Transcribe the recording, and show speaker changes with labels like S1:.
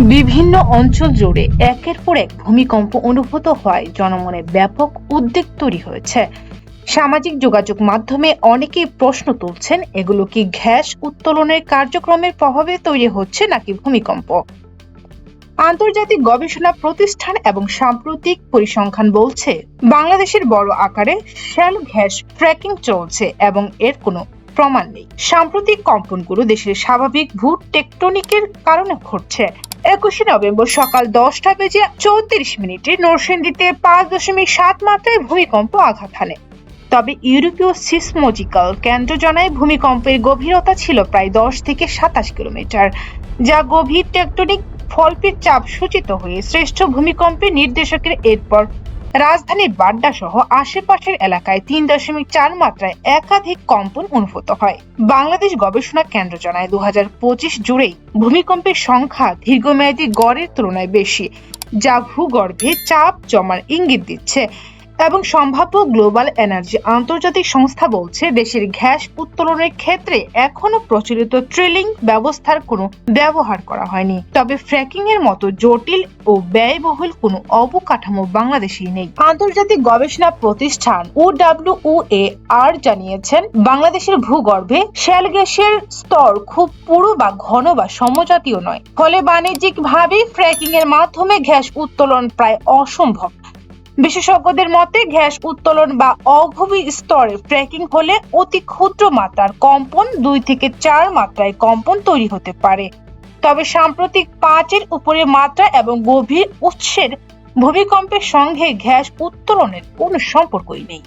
S1: বিভিন্ন অঞ্চল জুড়ে একের পর এক ভূমিকম্প অনুভূত হয়। জনমনে ব্যাপক উদ্বেগ তৈরি হয়েছে। সামাজিক যোগাযোগ মাধ্যমে অনেকেই প্রশ্ন তুলছেন, এগুলো কি গ্যাস উত্তোলনের কার্যক্রমের প্রভাবে তৈরি হচ্ছে নাকি ভূমিকম্প? আন্তর্জাতিক গবেষণা প্রতিষ্ঠান এবং সাম্প্রতিক পরিসংখ্যান বলছে, বাংলাদেশের বড় আকারে শ্যাল গ্যাস ট্র্যাকিং চলছে এবং এর কোনো প্রমাণ নেই। সাম্প্রতিক কম্পনগুলো দেশের স্বাভাবিক ভূ টেকটনিকের কারণে ঘটছে। একুশে নভেম্বর সকাল দশটা বেজে চৌত্রিশ মিনিটে নরসিংদীতে পাঁচ দশমিক সাত মাত্রায় ভূমিকম্প আঘাত হানে। তবে ইউরোপীয় সিসমোজিক্যাল কেন্দ্র জানায় ভূমিকম্পের গভীরতা ছিল প্রায় দশ থেকে সাতাশ কিলোমিটার, যা গভীর টেকটনিক ফলপির চাপ সূচিত হয়ে শ্রেষ্ঠ ভূমিকম্পের নির্দেশকের এরপর রাজধানী বাড্ডা সহ আশেপাশের এলাকায় তিন দশমিক চার মাত্রায় একাধিক কম্পন অনুভূত হয়। বাংলাদেশ গবেষণা কেন্দ্র জানায় দু হাজার পঁচিশ জুড়েই ভূমিকম্পের সংখ্যা দীর্ঘমেয়াদী গড়ের তুলনায় বেশি, যা ভূগর্ভে চাপ জমার ইঙ্গিত দিচ্ছে। এবং সম্ভাব্য গ্লোবাল এনার্জি আন্তর্জাতিক সংস্থা বলছে দেশের গ্যাস উত্তোলনের ক্ষেত্রে এখনও প্রচলিত ট্রিলিং ব্যবস্থার কোনো ব্যবহার করা হয়নি। তবে ফ্র্যাকিং এর মতো জটিল ও ব্যয়বহুল কোনো অবকাঠামো বাংলাদেশেই নেই। আন্তর্জাতিক গবেষণা প্রতিষ্ঠান ও এ আর জানিয়েছেন, বাংলাদেশের ভূগর্ভে শ্যাল গ্যাসের স্তর খুব পুরো বা ঘন বা সমজাতীয় নয়। ফলে বাণিজ্যিকভাবে ফ্র্যাকিং এর মাধ্যমে গ্যাস উত্তোলন প্রায় অসম্ভব। বিশেষজ্ঞদের মতে, গ্যাস উত্তোলন বা অগভীর স্তরে ট্র্যাকিং হলে অতি ক্ষুদ্র মাত্রার কম্পন দুই থেকে চার মাত্রায় কম্পন তৈরি হতে পারে। তবে সাম্প্রতিক পাঁচের উপরে মাত্রা এবং গভীর উৎসের ভূমিকম্পের সঙ্গে গ্যাস উত্তোলনের কোনো সম্পর্কই নেই।